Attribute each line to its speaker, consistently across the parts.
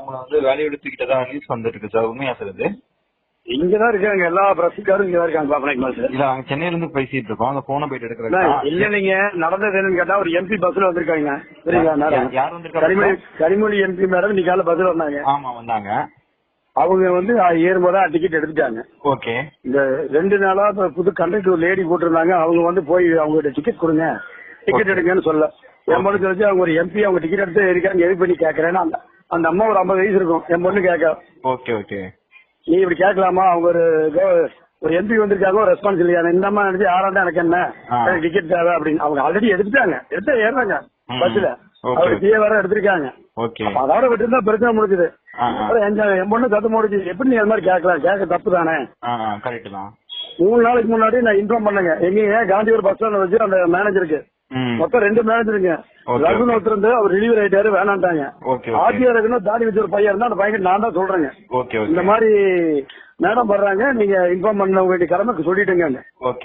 Speaker 1: அவங்கள வந்து வேலையை எடுத்துக்கிட்டதா நியூஸ் வந்துட்டு இருக்கு சார் உண்மையா சார் இது?
Speaker 2: இங்கதான் இருக்காங்க. எல்லா பிரசுக்காரும் இங்கதான் இருக்காங்க பாப்பநாயக் மாசு
Speaker 1: இல்ல நாங்க சென்னையில இருந்து பேசிட்டு இருக்கோம். அந்த போனை போயிட்டு
Speaker 2: இல்ல
Speaker 1: எடுக்கிறேன்
Speaker 2: இல்லைங்க நடந்தது என்னன்னு கேட்டா ஒரு எம்பி பஸ்ல வந்திருக்காங்க. சரிங்களா மேடம்?
Speaker 1: யார் வந்திருக்காங்க
Speaker 2: கனிமொழி கனிமொழி எம்பி மேடம் இன்னைக்கு காலைல பஸ்ல வந்தாங்க.
Speaker 1: ஆமா வந்தாங்க.
Speaker 2: அவங்க வந்து ஏறும்போது டிக்கெட் எடுத்துட்டாங்க.
Speaker 1: ஓகே.
Speaker 2: இந்த ரெண்டு நாளா புது கண்டக்டர் லேடி போட்டிருந்தாங்க. அவங்க வந்து போய் அவங்ககிட்ட டிக்கெட் கொடுங்க. டிக்கெட் எடுங்கன்னு சொல்ல என் பொண்ணு தெரிஞ்சு அவங்க ஒரு எம்பி அவங்க டிக்கெட் எடுத்து இருக்காங்க எது பண்ணி கேட்கறேன்னு அந்த அந்த அம்மா ஒரு ஐம்பது வயசு இருக்கும். என் பொண்ணு கேட்க.
Speaker 1: Okay okay.
Speaker 2: நீ இப்படி கேட்கலாமா? அவங்க ஒரு ஒரு எம்பி வந்திருக்காங்க ஒரு ரெஸ்பான்ஸ் இல்லையா? இந்த அம்மா நினைச்சு யாராண்டா எனக்கு என்ன. எனக்கு டிக்கெட் தேவை அப்படின்னு. அவங்க ஆல்ரெடி எடுத்துட்டாங்க. எடுத்து ஏறாங்க. பஸ்ல. அவர் பிஏ வேற எடுத்திருக்காங்க. அதோட விட்டுருந்தா பிரச்சனை முடிஞ்சுது. என் பொண்ணு கத்து முடிஞ்சு எப்படி நீ அது மாதிரி கேட்கலாம்? கேட்க தப்பு தானே?
Speaker 1: கரெக்ட் தான்.
Speaker 2: மூணு நாளைக்கு முன்னாடி நான் இன்ஃபார்ம் பண்ணேங்க. எங்க காந்திபுரம் பஸ் ஸ்டாண்ட் வச்சு அந்த மேனேஜருக்கு மொத்தம் ரெண்டு மேனேஜருங்க.
Speaker 1: okay.
Speaker 2: ஒருத்தர் இருந்து அவர் ரிலீவர் ஆயிட்டாரு வேணான்ட்டாங்க. ஆர்டிஆர் தாடி வச்ச ஒரு பையன் இருந்தா அந்த பையன் நான் தான் சொல்றேங்க. இந்த மாதிரி மேடம் வர்றாங்க நீங்க இன்ஃபார்ம் பண்ண வேண்டிய கடமைக்கு சொல்லிட்டுங்க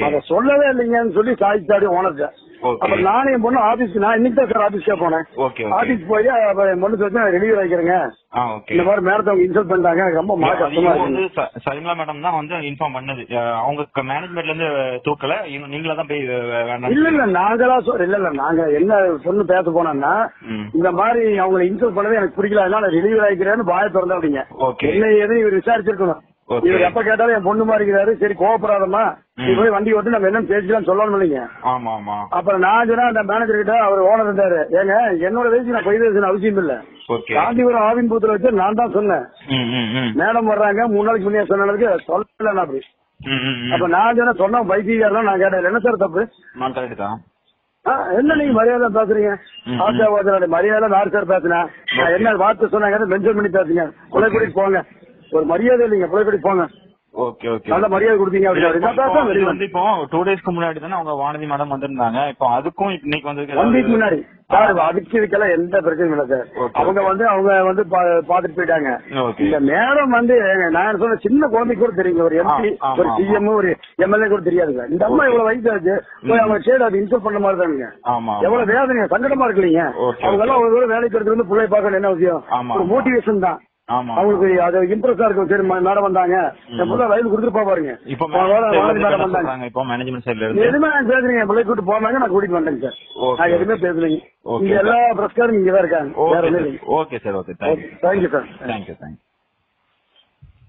Speaker 2: அத சொல்லவே இல்லைங்கன்னு சொல்லி சாய்ச்சி தாடி ஓனர்ட்ட அப்ப நானும் என் பொண்ணு ஆபீஸ்க்கு நான் இன்னைக்கு தான் சார் ஆபீஸ்க்கே போனேன்.
Speaker 1: ஓகே ஓகே
Speaker 2: ஆபீஸ் போய் என் பொண்ணு சொல்லி ரிலீவர் ஆகிக்கிறேங்க
Speaker 1: ஆ ஓகே
Speaker 2: இந்த மாதிரி மேடத்தை அவங்க இன்சல்ட் பண்ணிட்டாங்க. எனக்கு ரொம்ப மன கஷ்டமா இருக்கு.
Speaker 1: ச- சரிங்களா மேடம்? தான் வந்து இன்ஃபார்ம் பண்ணது. அவங்க மேனேஜ்மெண்ட்ல இருந்து தூக்கல. நீங்களா தான் போய்
Speaker 2: இல்ல இல்ல நாங்களா இல்ல இல்ல நாங்க என்ன பொண்ணு பேச போனோம்னா. இந்த மாதிரி அவங்களை இன்சல்ட் பண்ணவே எனக்கு பிடிக்கல. அதனால ரிலீவர் ஆகிக்கிறேன்னு பாய திறந்தா அப்படிங்க
Speaker 1: ஓகே
Speaker 2: என்ன இவர் விசாரிச்சிருக்கணும். இவர் எப்ப கேட்டாலும் என் பொண்ணு மாதிரி இருக்கிறாரு. சரி கோவப்படாதம்மா. நீ. போய் வண்டி ஓட்டு நம்ம என்ன பேசிக்கலாம் சொல்லணும் இல்லைங்க.
Speaker 1: ஆமா ஆமா.
Speaker 2: அப்புறம் நான் சொன்னா அந்த மேனேஜர் கிட்ட அவர் ஓனர் இருந்தாரு. ஏங்க என்னோட வயசு நான் பயிர் பேசணும் அவசியம் இல்ல. காந்திபுரம் ஆவின் பூத்துல வச்சு நான் தான் சொன்னேன். மேடம் வர்றாங்க மூணு நாளைக்கு முன்னே சொன்னதுக்கு சொல்லல நான் அப்படி. அப்ப நான் சொன்ன சொன்ன பைத்தியக்காரலாம் நான் கேட்டேன். என்ன சார் தப்பு? என்ன நீங்க மரியாதை பேசுறீங்க? ஆசா மரியாதை நான் சார் பேசுனேன். நான் என்ன வார்த்தை சொன்னாங்க மென்ஷன் பண்ணி பேசுங்க. புலைக்குடி போங்க. ஒரு மரியாதை இல்லைங்க புலைக்குடி போங்க
Speaker 1: ஓகே ஓகே
Speaker 2: நல்ல மரியாதை கொடுத்தீங்க அப்படின்னு
Speaker 1: வந்து இப்போ டூ டேஸ்க்கு முன்னாடி தானே அவங்க வானதி மேடம் வந்திருந்தாங்க. இப்போ அதுக்கும் இன்னைக்கு வந்து
Speaker 2: ஒன் வீக் முன்னாடி. சார் அதுக்கு இதுக்கெல்லாம் எந்த பிரச்சனையும் இல்லை சார். அவங்க. வந்து அவங்க வந்து பாத்துட்டு போயிட்டாங்க. இந்த மேடம் வந்து நான் சொன்ன சின்ன குழந்தைக்கு கூட தெரியுங்க. ஒரு எம்பி ஒரு. சிஎம் ஒரு எம்எல்ஏ கூட தெரியாதுங்க. இந்த அம்மா. இவ்வளவு வயசு ஆச்சு? போய் அவங்க சைடு அது இன்சல்ட் பண்ண மாதிரி தானுங்க. எவ்வளவு வேதனை சங்கடமா இருக்கு இல்லைங்க அவங்க எல்லாம் ஒரு வேலைக்கு எடுத்து வந்து பிள்ளை பார்க்கணும் என்ன விஷயம்? ஒரு. மோட்டிவேஷன் தான். அவங்களுக்கு அது இம்ப்ரெஸ்ஸா இருக்கும். சரி மேடம் வந்தாங்க. என் பிள்ளை வயது கொடுத்துருப்பா பாருங்க.
Speaker 1: இப்போ
Speaker 2: மேடம் வந்தாங்க.
Speaker 1: இப்போ மேனேஜ்மெண்ட் சைடுல இருந்து?
Speaker 2: எதுவுமே நான் பேசுறீங்க. பிள்ளை கூட்டு போனாங்க நான் கூட்டிட்டு வந்தேங்க சார். நான் எதுவுமே பேசுறீங்க. இங்க. எல்லா பிரஸ்காரும் இங்க தான் இருக்காங்க.
Speaker 1: Okay sir okay thank you
Speaker 2: thank you sir
Speaker 1: thank you thank you